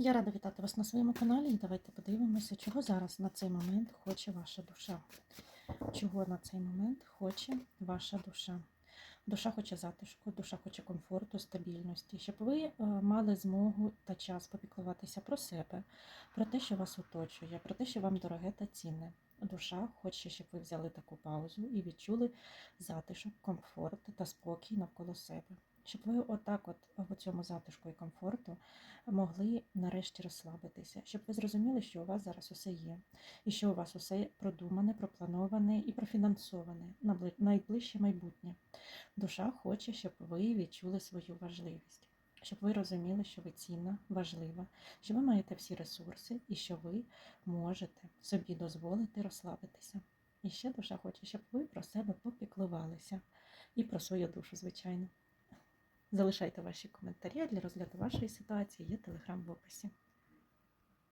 Я рада вітати вас на своєму каналі. І давайте подивимося, чого зараз на цей момент хоче ваша душа. Чого на цей момент хоче ваша душа. Душа хоче затишку, душа хоче комфорту, стабільності, щоб ви е, мали змогу та час попіклуватися про себе, про те, що вас оточує, про те, що вам дороге та цінне. Душа хоче, щоб ви взяли таку паузу і відчули затишок, комфорт та спокій навколо себе. Щоб ви отак, от в цьому затишку і комфорту, могли нарешті розслабитися, щоб ви зрозуміли, що у вас зараз усе є, і що у вас усе продумане, проплановане і профінансоване на найближче майбутнє. Душа хоче, щоб ви відчули свою важливість, щоб ви розуміли, що ви цінна, важлива, що ви маєте всі ресурси і що ви можете собі дозволити розслабитися. І ще душа хоче, щоб ви про себе попіклувалися і про свою душу, звичайно. Залишайте ваші коментарі для розгляду вашої ситуації. Є телеграм в описі.